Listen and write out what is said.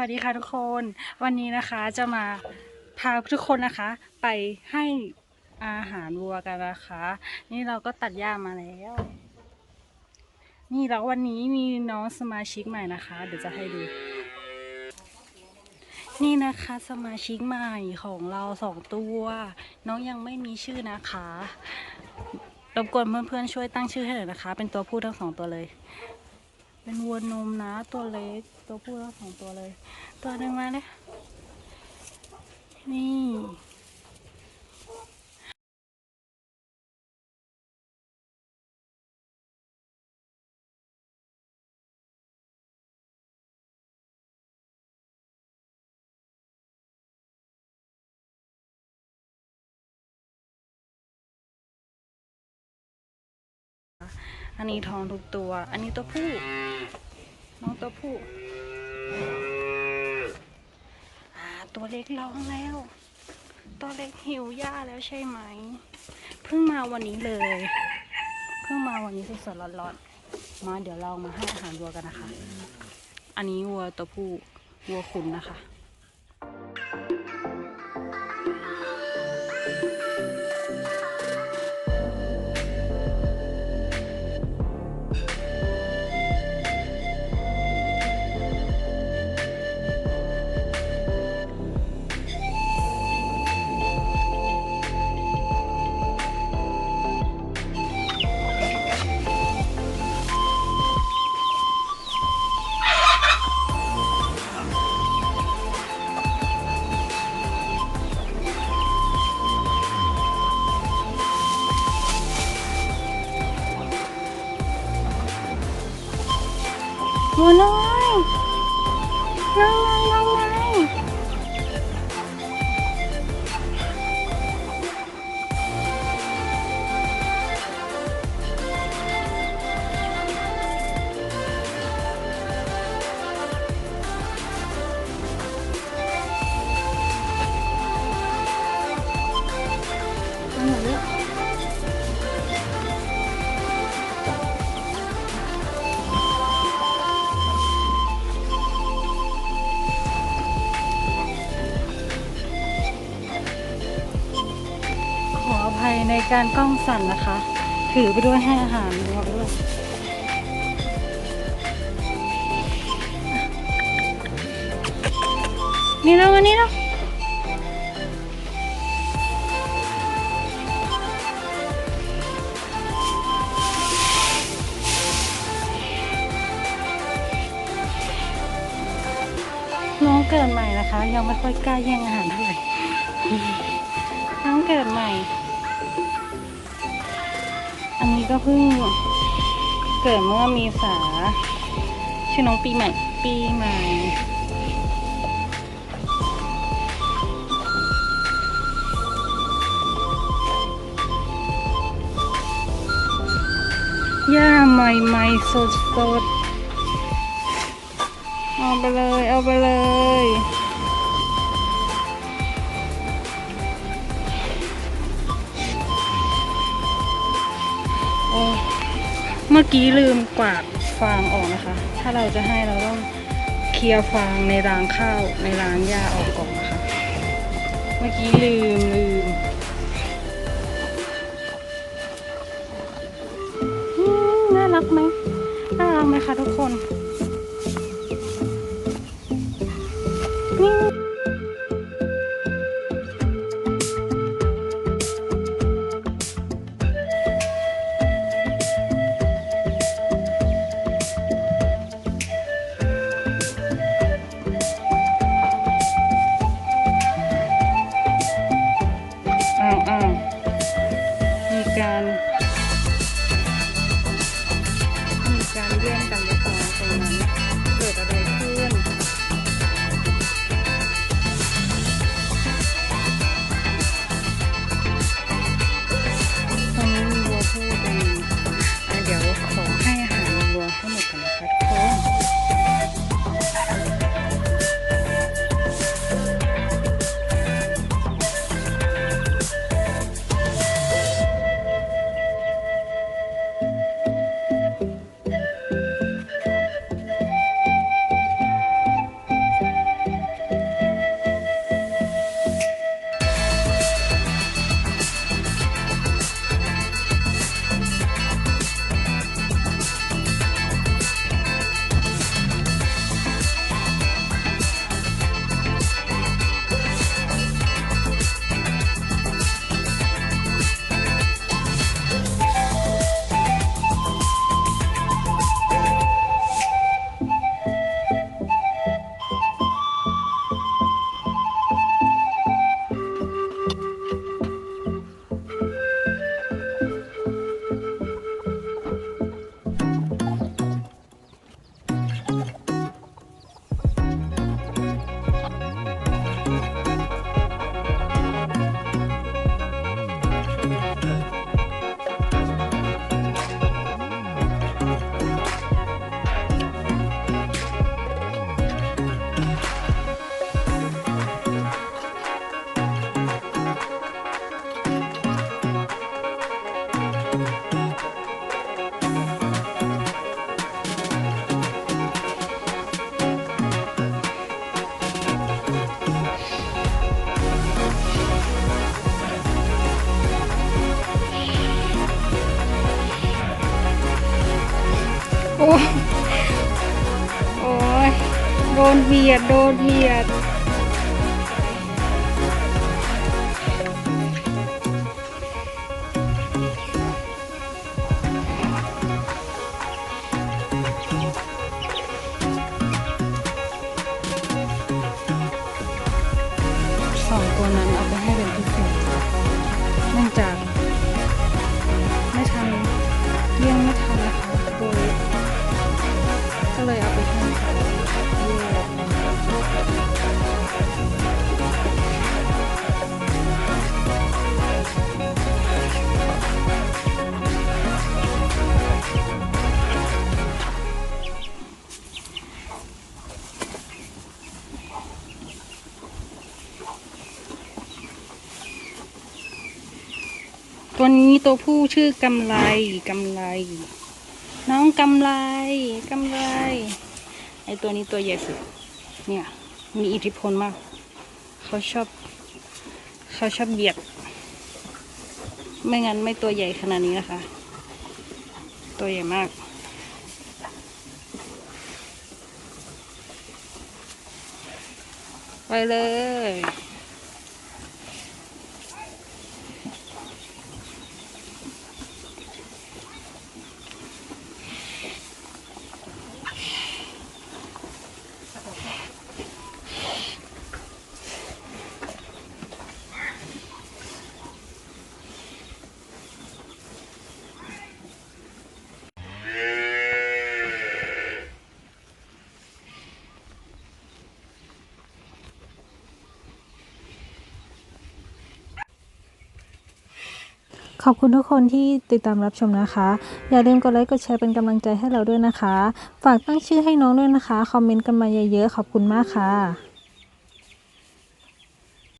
วัสดีค่ะทุกคนวันนี้นะคะจะมาพาทุกคนนะคะ ไปให้อาหารวัวกันนะคะ นี่เราก็ตัดหญ้ามาแล้ว นี่แล้ววันนี้มีน้องสมาชิกใหม่นะคะ เดี๋ยวจะให้ดู นี่นะคะสมาชิกใหม่ของเราสองตัว น้องยังไม่มีชื่อนะคะรบกวนเพื่อนๆช่วยตั้งชื่อให้หน่อยนะคะ เป็นตัวผู้ทั้งสองตัวเลย เป็นวัวนมนะตัวเล็กตัวผู้ทั้งสองตัวเลย ตัวหนึ่งมาเลยนี่อันนี้ทองทุกตัว อันนี้ตัวผู้ น้องตัวผู้ตัวเล็กร้องแล้ว ตัวเล็กหิวหญ้าแล้วใช่ไหม เพิ่งมาวันนี้เลย เพิ่งมาวันนี้สดๆร้อนๆมาเดี๋ยวเรามาให้อาหารวัวกันนะคะ อันนี้วัวตัวผู้วัวขุนนะคะวัว น้ การกล้องสั่นนะคะ ถือไปด้วยให้อาหารวัวไปด้วยนี่แล้ววันนี้แล้วน้องเกิดใหม่นะคะ ยังไม่ค่อยกล้าแย่งอาหารเท่าไหร่น้องเกิดใหม่ อันนี้ก็เพิ่งเกิดเมื่อมีสา ชื่อน้องปีใหม่ ปีใหม่ย่าใหม่ๆสดๆ เอาไปเลย เอาไปเลย มื่อกี้ลืมกวาดฟางออกนะคะ ถ้าเราจะให้เราต้องเคลียร์ฟางในรางข้าวในรางหญ้าออกก่อนนะคะ เมื่อกี้ลืมลืมอืมน่ารักไหมน่ารักไหมคะทุกคนนี่ โอ้โอ้ยโดนเบียด โดนเบียดส เลยเอาไปให้เขาแยกตัวนี้ตัวผู้ชื่อกำไรกำไร น้องกำไรกำไรไอตัวนี้ตัวใหญ่สุดเนี่ยมีอิทธิพลมาก เขาชอบเขาชอบเบียด ไม่งั้นไม่ตัวใหญ่ขนาดนี้นะคะ ตัวใหญ่มาก ไปเลย ขอบคุณทุกคนที่ติดตามรับชมนะคะ อย่าลืมกดไลค์กดแชร์เป็นกำลังใจให้เราด้วยนะคะ ฝากตั้งชื่อให้น้องด้วยนะคะ คอมเมนต์กันมาเยอะๆ ขอบคุณมากค่ะ